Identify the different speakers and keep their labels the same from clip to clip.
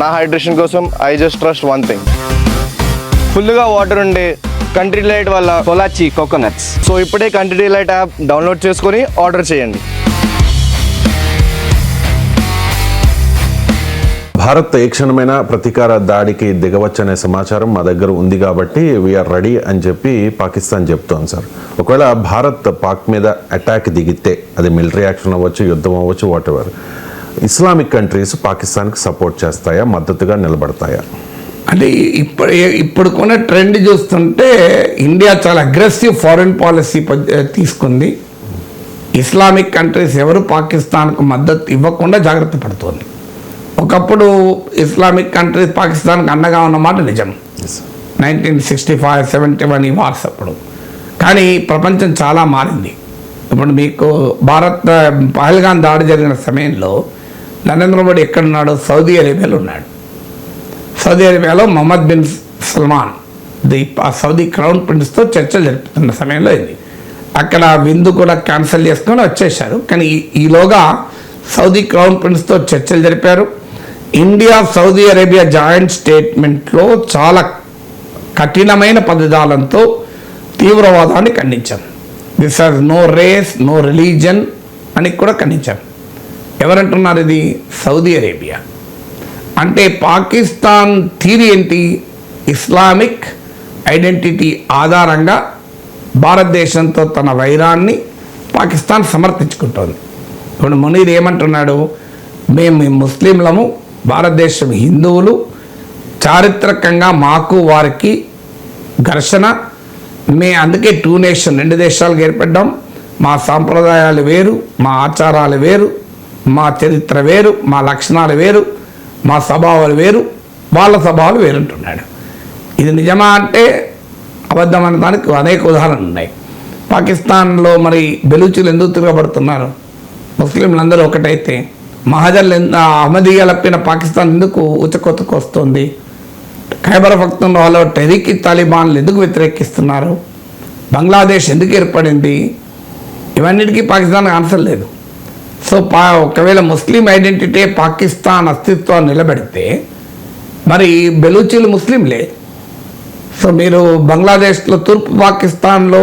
Speaker 1: నా హైడ్రేషన్ కోసం I just trust one thing ఫుల్గా వాటర్ ఉండే కంట్రీ లైట్ వల్ల
Speaker 2: పొలాచి కోకోనట్స్
Speaker 1: సో ఇప్పుడే కంట్రీ లైట్ యాప్ డౌన్లోడ్ చేసుకొని ఆర్డర్ చేయండి.
Speaker 3: భారత్ ఏ క్షణమైన ప్రతీకార దాడికి దిగవచ్చనే సమాచారం మా దగ్గర ఉంది కాబట్టి వీఆర్ రెడీ అని చెప్పి పాకిస్తాన్ చెప్తోంది సార్. ఒకవేళ భారత్ పాక్ మీద అటాక్ దిగితే అది మిలిటరీ యాక్షన్ అవ్వచ్చు యుద్ధం అవ్వచ్చు వాట్ ఎవర్ ఇస్లామిక్ కంట్రీస్ పాకిస్తాన్కి సపోర్ట్ చేస్తాయా? మద్దతుగా నిలబడతాయా?
Speaker 4: అంటే ఇప్పుడు ఇప్పుడుకున్న ట్రెండ్ చూస్తుంటే ఇండియా చాలా అగ్రెసివ్ ఫారిన్ పాలసీ తీసుకుంది. ఇస్లామిక్ కంట్రీస్ ఎవరు పాకిస్తాన్కు మద్దతు ఇవ్వకుండా జాగ్రత్త పడుతోంది. ఒకప్పుడు ఇస్లామిక్ కంట్రీస్ పాకిస్తాన్కి అండగా ఉన్నమాట నిజం. Nineteen sixty five seventy one ఈ వార్స్ అప్పుడు. కానీ ప్రపంచం చాలా మారింది. ఇప్పుడు మీకు భారత్ పహల్గాన్ దాడి జరిగిన సమయంలో నరేంద్ర మోడీ ఎక్కడున్నాడు సౌదీ అరేబియాలో ఉన్నాడు. సౌదీ అరేబియాలో మొహమ్మద్ బిన్ సల్మాన్ ది ఆ సౌదీ క్రౌన్ ప్రిన్స్తో చర్చలు జరుపుతున్న సమయంలో ఇది అక్కడ విందు కూడా క్యాన్సిల్ చేసుకొని వచ్చేసారు కానీ ఈలోగా సౌదీ క్రౌన్ ప్రిన్స్తో చర్చలు జరిపారు. ఇండియా సౌదీ అరేబియా జాయింట్ స్టేట్మెంట్లో చాలా కఠినమైన పదజాలంతో తీవ్రవాదాన్ని ఖండించాం. This has no race no religion అని కూడా ఖండించాం. ఎవరంటున్నారు ఇది? Saudi Arabia. అంటే పాకిస్తాన్ థీరీ ఏంటి? ఇస్లామిక్ ఐడెంటిటీ ఆధారంగా భారతదేశంతో తన వైరాన్ని పాకిస్తాన్ సమర్థించుకుంటోంది. ఇప్పుడు మునీర్ ఏమంటున్నాడు? మేము ముస్లింలము భారతదేశం హిందువులు చారిత్రకంగా మాకు వారికి ఘర్షణ. మే అందుకే టూ నేషన్ రెండు దేశాలకు ఏర్పడ్డాం. మా సాంప్రదాయాలు వేరు మా ఆచారాలు వేరు. మా చరిత్ర వేరు మా లక్షణాలు వేరు మా స్వభావాలు వేరు వాళ్ళ స్వభావాలు వేరుంటున్నాడు. ఇది నిజమా అంటే అబద్ధం అనే దానికి అనేక ఉదాహరణలు ఉన్నాయి. పాకిస్తాన్లో మరి బెలూచులు ఎందుకు తిరగబడుతున్నారు? ముస్లింలందరూ ఒకటైతే మహజర్లు ఎందు అహ్మదీయలప్పిన పాకిస్తాన్ ఎందుకు ఉచకొత్తకు వస్తుంది? ఖైబర్ పఖ్తూన్వాలో టెరికి తాలిబాన్లు ఎందుకు వ్యతిరేకిస్తున్నారు? బంగ్లాదేశ్ ఎందుకు ఏర్పడింది? ఇవన్నిటికీ పాకిస్తాన్ ఆన్సర్ లేదు. సో పా ఒకవేళ ముస్లిం ఐడెంటిటీ పాకిస్తాన్ అస్తిత్వాన్ని నిలబెడితే మరి బెలూచీలు ముస్లింలే. సో మీరు బంగ్లాదేశ్లో తూర్పు పాకిస్తాన్లో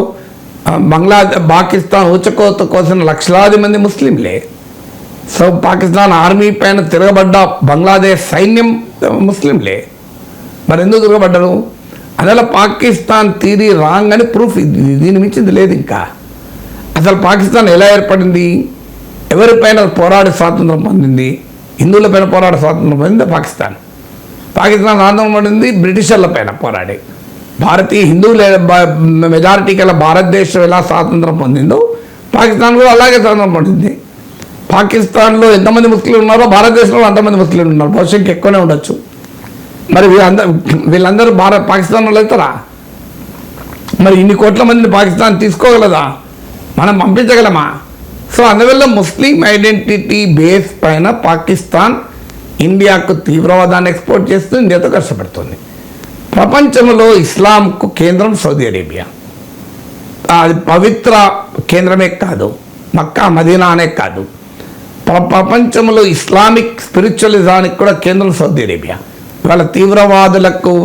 Speaker 4: బంగ్లా పాకిస్తాన్ ఊచకోత కోసం లక్షలాది మంది ముస్లింలే. సో పాకిస్తాన్ ఆర్మీ పైన తిరగబడ్డ బంగ్లాదేశ్ సైన్యం ముస్లింలే. మరి ఎందుకు తిరగబడ్డరు? అసలు పాకిస్తాన్ తీరి రాంగ్ అని ప్రూఫ్ ఇది దీని మించింది లేదు ఇంకా. అసలు పాకిస్తాన్ ఎలా ఏర్పడింది? ఎవరిపైన పోరాడి స్వాతంత్రం పొందింది? హిందువుల పైన పోరాడి స్వాతంత్రం పొందింది పాకిస్తాన్? పాకిస్తాన్ స్వాతంత్రం పొందింది బ్రిటిషర్ల పైన పోరాడి. భారతీయ హిందువుల మెజారిటీ కల భారతదేశం ఎలా స్వాతంత్రం పొందిందో పాకిస్తాన్ కూడా అలాగే స్వాతంత్రం పొందింది. పాకిస్తాన్లో ఎంతమంది ముస్లింలు ఉన్నారో భారతదేశంలో అంతమంది ముస్లింలు ఉన్నారు. బహుశా ఎక్కువనే ఉండొచ్చు. మరి వీళ్ళందరూ వీళ్ళందరూ భారత్ పాకిస్తాన్ వాళ్ళు అవుతారా? మరి ఇన్ని కోట్ల మందిని పాకిస్తాన్ తీసుకోగలదా? మనం పంపించగలమా? సో అందువల్ల ముస్లిం ఐడెంటిటీ బేస్ పైన పాకిస్తాన్ ఇండియాకు తీవ్రవాదాన్ని ఎక్స్పోర్ట్ చేస్తూ ఇండియాతో కష్టపడుతుంది. ప్రపంచంలో ఇస్లాంకు కేంద్రం సౌదీ అరేబియా. అది పవిత్ర కేంద్రమే కాదు మక్కా మదీనా అనే కాదు. ప్రపంచంలో ఇస్లామిక్ స్పిరిచువలిజానికి కూడా కేంద్రం సౌదీ అరేబియా. వాళ్ళ తీవ్రవాదులకు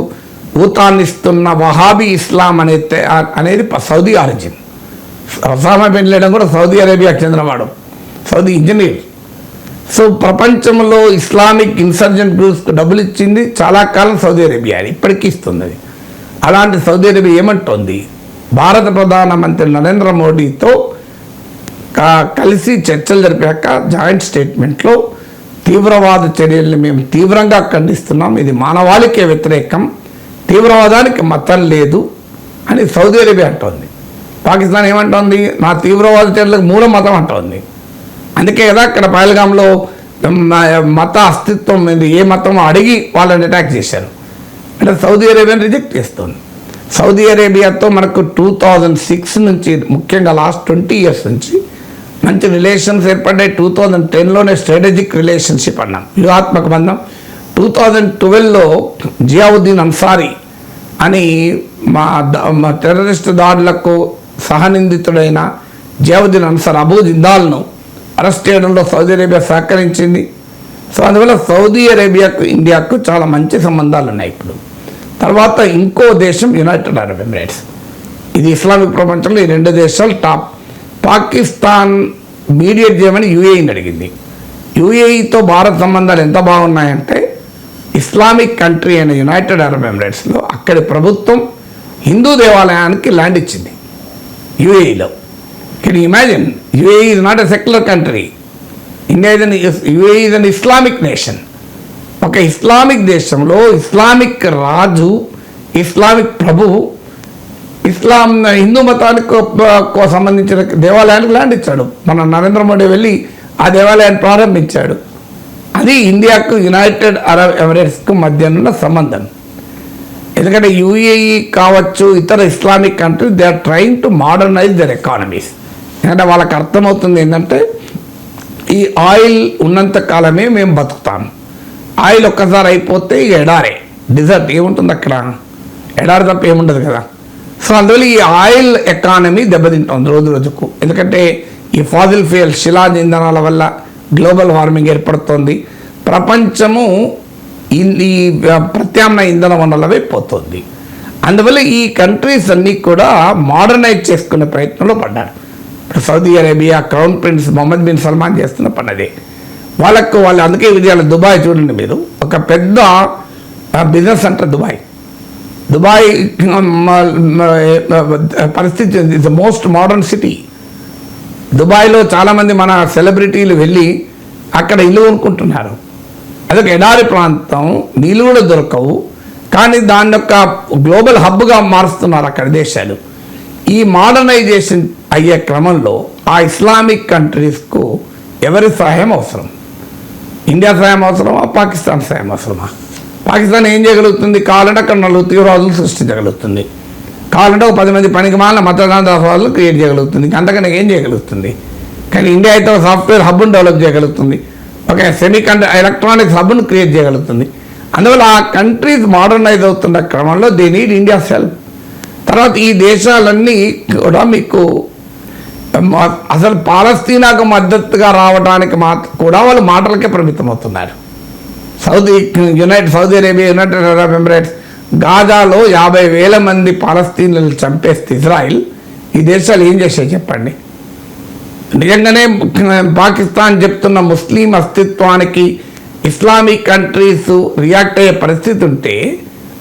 Speaker 4: ఊతాన్నిస్తున్న వహాబీ ఇస్లాం అనేది అనేది సౌదీ ఆరిజిన్. ఒసామా బిన్ కూడా సౌదీ అరేబియాకి చెందినవాడు సౌదీ ఇంజనీర్. సో ప్రపంచంలో ఇస్లామిక్ ఇన్సర్జెంట్ గ్రూప్స్కి డబ్బులు ఇచ్చింది చాలా కాలం సౌదీ అరేబియా ఇప్పటికీ ఇస్తుంది అలాంటి సౌదీ అరేబియా ఏమంటోంది? భారత ప్రధానమంత్రి నరేంద్ర మోడీతో కలిసి చర్చలు జరిపాక జాయింట్ స్టేట్మెంట్లో తీవ్రవాద చర్యల్ని మేము తీవ్రంగా ఖండిస్తున్నాం. ఇది మానవాళికే వ్యతిరేకం. తీవ్రవాదానికి మతం లేదు అని సౌదీ అరేబియా అంటోంది. పాకిస్తాన్ ఏమంటోంది? నా తీవ్రవాద చర్యలకు మూల మతం అంటోంది. అందుకే కదా అక్కడ పహల్గాంలో మత అస్తిత్వం మీద ఏ మతం అడిగి వాళ్ళని అటాక్ చేశారు. అంటే సౌదీ అరేబియాని రిజెక్ట్ చేస్తుంది. సౌదీ అరేబియాతో మనకు టూ థౌజండ్ సిక్స్ నుంచి ముఖ్యంగా లాస్ట్ ట్వంటీ ఇయర్స్ నుంచి మంచి రిలేషన్స్ ఏర్పడ్డాయి. టూ థౌజండ్ టెన్లోనే స్ట్రాటజిక్ రిలేషన్షిప్ అన్నాం. వ్యూహాత్మక బంధం. టూ థౌజండ్ ట్వెల్వ్లో జియావుద్దీన్ అన్సారీ అని మా టెర్రరిస్ట్ దాడులకు సహనిందితుడైన జియావుద్దీన్ అన్సర్ అబూ జిందాల్ను అరెస్ట్ చేయడంలో సౌదీ అరేబియా సహకరించింది. సో అందువల్ల సౌదీ అరేబియాకు ఇండియాకు చాలా మంచి సంబంధాలు ఉన్నాయి ఇప్పుడు. తర్వాత ఇంకో దేశం యునైటెడ్ అరబ్ ఎమిరేట్స్. ఇది ఇస్లామిక్ ప్రపంచంలో ఈ రెండు దేశాలు టాప్. పాకిస్తాన్ మీడియేట్ చేయమని యుఏఈని అడిగింది. యుఏఈతో భారత్ సంబంధాలు ఎంత బాగున్నాయంటే ఇస్లామిక్ కంట్రీ అయిన యునైటెడ్ అరబ్ ఎమిరేట్స్లో అక్కడి ప్రభుత్వం హిందూ దేవాలయానికి ల్యాండ్ ఇచ్చింది. యుఏఈలో can imagine UAE is not a secular country India is an UAE is an Islamic nation ఒక ఇస్లామిక్ దేశంలో ఇస్లామిక్ రాజు ఇస్లామిక్ ప్రభువు ఇస్లాం హిందూ మతానికి uh, సంబంధించిన దేవాలయానికి ల్యాండ్ ఇచ్చాడు. మన నరేంద్ర మోడీ వెళ్ళి ఆ దేవాలయాన్ని ప్రారంభించాడు. అది ఇండియాకు యునైటెడ్ అరబ్ ఎమిరేట్స్కు మధ్య ఉన్న సంబంధం. ఎందుకంటే యూఏఈ కావచ్చు ఇతర Islamic countries they are trying to modernise their economies ఎందుకంటే వాళ్ళకి అర్థమవుతుంది ఏంటంటే ఈ ఆయిల్ ఉన్నంత కాలమే మేము బతుకుతాం. ఆయిల్ ఒక్కసారి అయిపోతే ఇక ఎడారే. డిజర్ట్ ఏముంటుంది అక్కడ? ఎడారి తప్ప ఏముండదు కదా. సో అందువల్ల ఈ ఆయిల్ ఎకానమీ దెబ్బతింటుంది రోజు రోజుకు. ఎందుకంటే ఈ ఫాజిల్ ఫ్యూయల్ శిలాజ్ ఇంధనాల వల్ల గ్లోబల్ వార్మింగ్ ఏర్పడుతోంది. ప్రపంచము ఈ- ప్రత్యామ్నాయ ఇంధన వనరులవే పోతుంది. అందువల్ల ఈ కంట్రీస్ అన్నీ కూడా మోడర్నైజ్ చేసుకునే ప్రయత్నంలో పడ్డారు. ఇప్పుడు Saudi Arabia crown prince Mohammed bin Salman చేస్తున్న పని అదే వాళ్ళకు వాళ్ళు అందుకే విజయాలు దుబాయ్ చూడండి మీరు. ఒక పెద్ద బిజినెస్ సెంటర్ దుబాయ్. దుబాయ్ పరిస్థితి is the most modern city దుబాయ్లో చాలామంది మన సెలబ్రిటీలు వెళ్ళి అక్కడ ఇల్లు కొనుక్కుంటున్నారు. అదొక ఎడారి ప్రాంతం నీళ్ళు కూడా దొరకవు. కానీ దాని యొక్క గ్లోబల్ హబ్గా మారుస్తున్నారు అక్కడ దేశాలు. ఈ మోడర్నైజేషన్ అయ్యే క్రమంలో ఆ ఇస్లామిక్ కంట్రీస్కు ఎవరి సహాయం అవసరం? ఇండియా సహాయం అవసరమా? పాకిస్తాన్ సహాయం అవసరమా? పాకిస్తాన్ ఏం చేయగలుగుతుంది? కావాలంటే అక్కడ నలుగురు తీవ్రవాదులు సృష్టించగలుగుతుంది కావాలంటే ఒక పది మంది పనికి మాలిన మతదాంతవాదులు క్రియేట్ చేయగలుగుతుంది. ఇంకా అంతకన్నా ఏం చేయగలుగుతుంది? కానీ ఇండియా అయితే సాఫ్ట్వేర్ హబ్ను డెవలప్ చేయగలుగుతుంది. ఒక సెమీ కండ ఎలక్ట్రానిక్స్ హబ్ను క్రియేట్ చేయగలుగుతుంది. అందువల్ల ఆ కంట్రీస్ మోడర్నైజ్ అవుతున్న క్రమంలో దే నీడ్ ఇండియా సెల్ఫ్ తర్వాత ఈ దేశాలన్నీ కూడా మీకు అసలు పాలస్తీనాకు మద్దతుగా రావడానికి మా కూడా వాళ్ళు మాటలకే పరిమితం అవుతున్నారు Saudi United Saudi Arabia United Arab Emirates గాజాలో యాభై వేల మంది పాలస్తీన్లను చంపేస్తే ఇజ్రాయిల్ ఈ దేశాలు ఏం చేశాయి చెప్పండి? నిజంగానే పాకిస్తాన్ చెప్తున్న ముస్లిం అస్తిత్వానికి ఇస్లామిక్ కంట్రీస్ రియాక్ట్ అయ్యే పరిస్థితి ఉంటే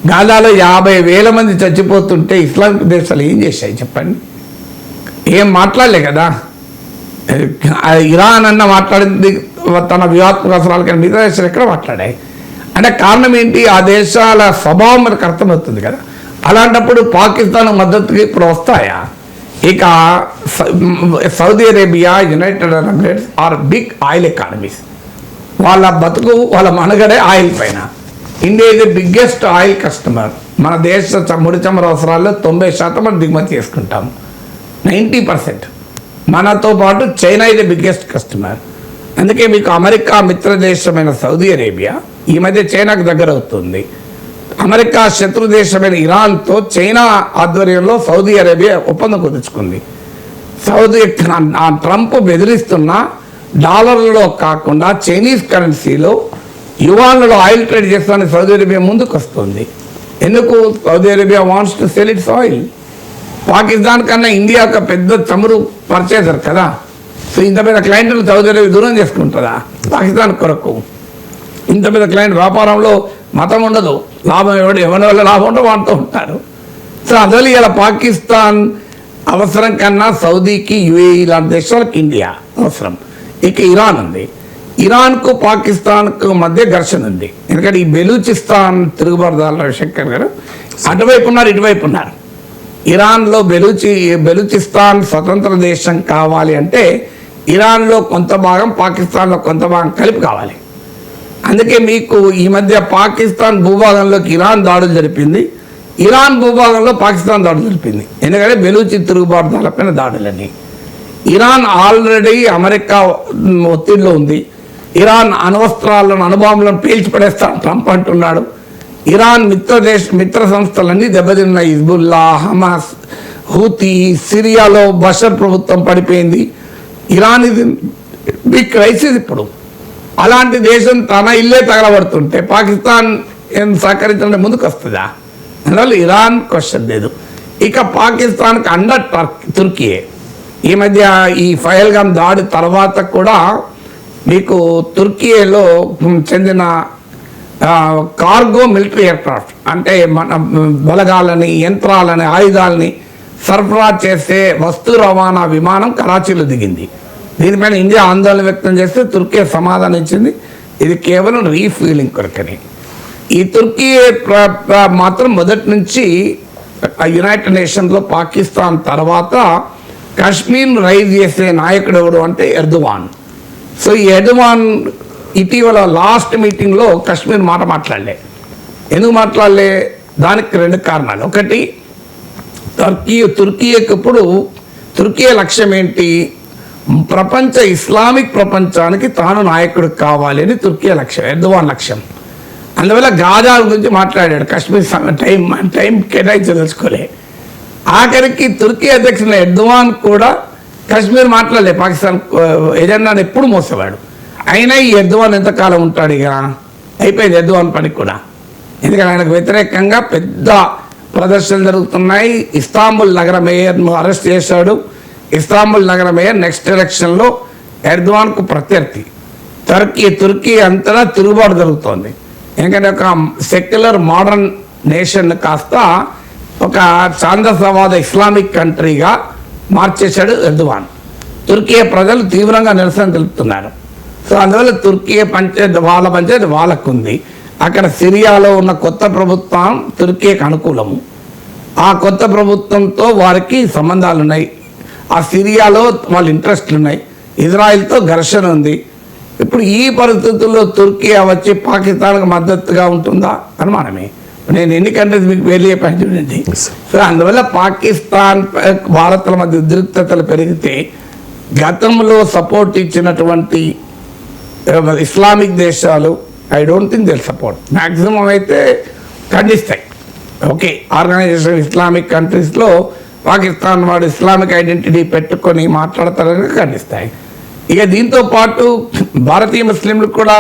Speaker 4: గాజాలో యాభై వేల మంది చచ్చిపోతుంటే ఇస్లామిక్ దేశాలు ఏం చేశాయి చెప్పండి? ఏం మాట్లాడలే కదా? ఇరాన్ అన్న మాట్లాడింది తన వ్యూహాత్మక అవసరాలు కానీ మిగతా దేశాలు ఎక్కడ మాట్లాడాయి? అంటే కారణం ఏంటి? ఆ దేశాల స్వభావం మనకు అర్థమవుతుంది కదా. అలాంటప్పుడు పాకిస్తాన్ మద్దతుకి ఇప్పుడు వస్తాయా? ఇక Saudi Arabia United Arab Emirates are big oil economies. వాళ్ళ బతుకు వాళ్ళ మనుగడే ఆయిల్ పైన. ఇండియా ఇది బిగ్గెస్ట్ ఆయిల్ కస్టమర్ మన దేశ చ- ముడి చమురు అవసరాల్లో తొంభై శాతం మనం దిగుమతి చేసుకుంటాం. Ninety percent. మనతో పాటు చైనా ఇది బిగ్గెస్ట్ కస్టమర్ అందుకే మీకు అమెరికా మిత్ర దేశమైన సౌదీ అరేబియా ఈ మధ్య చైనాకు దగ్గర అవుతుంది అమెరికా శత్రు దేశమైన ఇరాన్తో చైనా ఆధ్వర్యంలో సౌదీ అరేబియా ఒప్పందం కుదుర్చుకుంది. సౌదీ ట్రంప్ బెదిరిస్తున్న డాలర్లలో కాకుండా చైనీస్ కరెన్సీలో యువాన్లలో ఆయిల్ ట్రేడ్ చేస్తానని సౌదీ అరేబియా ముందుకు వస్తుంది ఎందుకు? Saudi Arabia wants to sell its oil Pakistan కన్నా ఇండియా ఒక పెద్ద చమురు పర్చేసర్ కదా. సో ఇంత పెద్ద క్లయింట్లు సౌదీ అరేబియా దూరం చేసుకుంటుందా? పాకిస్తాన్ కొరకు. ఇంత పెద్ద క్లయింట్ వ్యాపారంలో మతం ఉండదు. లాభం ఎవడు ఎవరి వల్ల లాభం ఉండో వాడుతూ ఉంటారు. సో అసలు ఇలా పాకిస్తాన్ అవసరం కన్నా సౌదీకి యుఏఈ లాంటి దేశాలకు ఇండియా అవసరం. ఇక ఇరాన్ ఉంది. ఇరాన్కు పాకిస్తాన్కు మధ్య ఘర్షణ ఉంది. ఎందుకంటే ఈ బెలూచిస్తాన్ తిరుగుబడదాల శంకర్ గారు అటువైపు ఉన్నారు ఇటువైపు ఉన్నారు. ఇరాన్లో బెలూచి బెలూచిస్తాన్ స్వతంత్ర దేశం కావాలి అంటే ఇరాన్లో కొంత భాగం పాకిస్తాన్లో కొంత భాగం కలిపి కావాలి. అందుకే మీకు ఈ మధ్య పాకిస్తాన్ భూభాగంలోకి ఇరాన్ దాడులు జరిపింది. ఇరాన్ భూభాగంలో పాకిస్తాన్ దాడులు జరిపింది. ఎందుకంటే బెలూచి తిరుగుబాటుదారులపైన దాడులని. ఇరాన్ ఆల్రెడీ అమెరికా ఒత్తిడిలో ఉంది. ఇరాన్ అణవస్త్రాలను అణుబాంబులను పేల్చి పడేస్తాను ట్రంప్ అంటున్నాడు. ఇరాన్ మిత్ర దేశ మిత్ర సంస్థలన్నీ దెబ్బతిన్న హిజ్బుల్లా హమాస్ హూతీ సిరియాలో బషర్ ప్రభుత్వం పడిపోయింది. ఇరాన్ ఇది బిగ్ క్రైసిస్ ఇప్పుడు. అలాంటి దేశం తన ఇల్లే తగలబడుతుంటే పాకిస్తాన్ ఏం సహకరించడం ముందుకు వస్తుందా? అందువల్ల ఇరాన్ క్వశ్చన్ లేదు. ఇక పాకిస్తాన్కి అండర్ టర్క్ తుర్కీయే. ఈ మధ్య ఈ ఫయల్గామ్ దాడి తర్వాత కూడా మీకు తుర్కీలో చెందిన కార్గో మిలిటరీ ఎయిర్క్రాఫ్ట్ అంటే మన బలగాలని యంత్రాలని ఆయుధాలని సరఫరా చేసే వస్తు రవాణా విమానం కరాచీలో దిగింది. దీనిపైన ఇండియా ఆందోళన వ్యక్తం చేస్తే తుర్కీ సమాధానం ఇచ్చింది. ఇది కేవలం రీఫీలింగ్ కొరకని. ఈ తుర్కీ ప్ర- ప్ర- మాత్రం మొదటి నుంచి యునైటెడ్ నేషన్స్లో పాకిస్తాన్ తర్వాత కాశ్మీర్ రైజ్ చేసే నాయకుడు ఎవడు అంటే ఎర్దువాన్. సో ఈ ఎర్దువాన్ ఇటీవల లాస్ట్ మీటింగ్లో కాశ్మీర్ మాట మాట్లాడలే. ఎందుకు మాట్లాడలే? దానికి రెండు కారణాలు. ఒకటి టర్కీ తుర్కీకి ఇప్పుడు తుర్కీ లక్ష్యం ఏంటి? ప్రపంచ ఇస్లామిక్ ప్రపంచానికి తాను నాయకుడు కావాలి అని తుర్కీ లక్ష్యం ఎర్దువాన్ లక్ష్యం. అందువల్ల గాజా గురించి మాట్లాడాడు. కాశ్మీర్ టైం టైం కేటాయించి తెలుసుకోలే. ఆఖరికి తుర్కీ అధ్యక్షుడు ఎర్దువాన్ కూడా కాశ్మీర్ మాట్లాడలే. పాకిస్తాన్ ఏజెండాను ఎప్పుడు మోసేవాడు? అయినా ఈ ఎర్దువాన్ ఎంతకాలం ఉంటాడు ఇక? అయిపోయింది ఎర్దువాన్ పని కూడా. ఎందుకంటే ఆయనకు వ్యతిరేకంగా పెద్ద ప్రదర్శనలు జరుగుతున్నాయి. ఇస్తాంబుల్ నగర మేయర్ను అరెస్ట్ చేశాడు. ఇస్తాంబుల్ నగర మేయర్ నెక్స్ట్ ఎలక్షన్లో ఎర్దువాన్కు ప్రత్యర్థి. టర్కీ తుర్కీ అంతటా తిరుగుబాటు జరుగుతోంది. ఎందుకంటే ఒక సెక్యులర్ మోడర్న్ నేషన్ కాస్త ఒక చాందసవాద ఇస్లామిక్ కంట్రీగా మార్చేశాడు ఎర్ద్వాన్. తుర్కీ ప్రజలు తీవ్రంగా నిరసన తెలుపుతున్నారు. సో అందువల్ల తుర్కీ పంచాయతీ వాళ్ళ పంచాయతీ వాళ్ళకు ఉంది అక్కడ సిరియాలో ఉన్న కొత్త ప్రభుత్వం తుర్కీకి అనుకూలము. ఆ కొత్త ప్రభుత్వంతో వారికి సంబంధాలు ఉన్నాయి ఆ సిరియాలో వాళ్ళ ఇంట్రెస్ట్లు ఉన్నాయి. ఇజ్రాయెల్తో ఘర్షణ ఉంది. ఇప్పుడు ఈ పరిస్థితుల్లో తుర్కీ వచ్చి పాకిస్తాన్కి మద్దతుగా ఉంటుందా? అనుమానమే. నేను ఎన్ని కంట్రీస్ మీకు పేర్లు చెప్పాను చూడండి. సో అందువల్ల పాకిస్తాన్ భారత్ల మధ్య ఉద్రిక్తతలు పెరిగితే గతంలో సపోర్ట్ ఇచ్చినటువంటి ఇస్లామిక్ దేశాలు I don't think they support. Maximum అయితే ఖండిస్తాయి. ఓకే ఆర్గనైజేషన్ ఇస్లామిక్ కంట్రీస్లో పాకిస్తాన్ వాడు ఇస్లామిక్ ఐడెంటిటీ పెట్టుకొని మాట్లాడతారని ఖండిస్తాయి ఇక దీంతో పాటు భారతీయ ముస్లింలు కూడా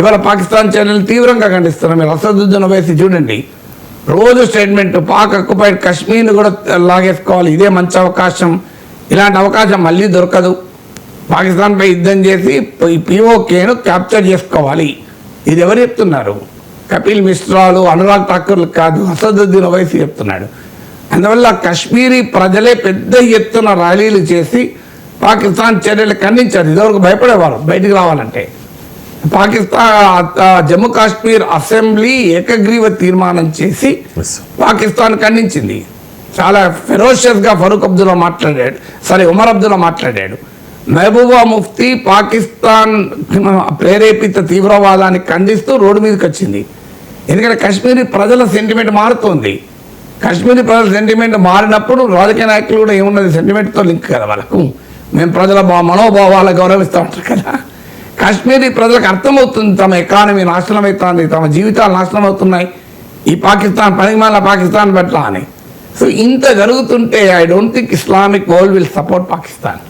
Speaker 4: ఇవాళ పాకిస్తాన్ ఛానల్ తీవ్రంగా ఖండిస్తున్నారు. మీరు అసదుద్దీన్ వేసి చూడండి. రోజు స్టేట్మెంట్ పాక్ అక్యుపైడ్ కశ్మీర్ని కూడా లాగేసుకోవాలి. ఇదే మంచి అవకాశం. ఇలాంటి అవకాశం మళ్ళీ దొరకదు. పాకిస్తాన్పై యుద్ధం చేసి పిఓకేను క్యాప్చర్ చేసుకోవాలి. ఇది ఎవరు చెప్తున్నారు? కపిల్ మిశ్రాలు అనురాగ్ ఠాకూర్లు కాదు అసదుద్దీన్ ఓవైసీ చెప్తున్నాడు. అందువల్ల కాశ్మీరీ ప్రజలే పెద్ద ఎత్తున ర్యాలీలు చేసి పాకిస్తాన్ చర్యలు ఖండించారు. ఇదివరకు భయపడేవారు బయటికి రావాలంటే. పాకిస్తాన్ జమ్మూ కాశ్మీర్ అసెంబ్లీ ఏకగ్రీవ తీర్మానం చేసి. పాకిస్తాన్ ఖండించింది. చాలా ఫెరోషియస్గా ఫరూక్ అబ్దుల్లా మాట్లాడాడు. సారీ ఉమర్ అబ్దుల్లా మాట్లాడాడు. మహబూబా ముఫ్తీ పాకిస్తాన్ ప్రేరేపిత తీవ్రవాదాన్ని ఖండిస్తూ రోడ్డు మీదకి వచ్చింది. ఎందుకంటే కాశ్మీరీ ప్రజల సెంటిమెంట్ మారుతోంది. కాశ్మీరీ ప్రజల సెంటిమెంట్ మారినప్పుడు రాజకీయ నాయకులు కూడా ఏమున్నది సెంటిమెంట్తో లింక్ కదా వాళ్ళకు? మేము ప్రజల భా మనోభావాలు గౌరవిస్తూ ఉంటారు కదా. కాశ్మీరీ ప్రజలకు అర్థమవుతుంది తమ ఎకానమీ నాశనం అవుతుంది తమ జీవితాలు నాశనం అవుతున్నాయి. ఈ పాకిస్తాన్ పనిమాల పాకిస్తాన్ పట్ల అని. సో ఇంత జరుగుతుంటే I don't think Islamic world will support Pakistan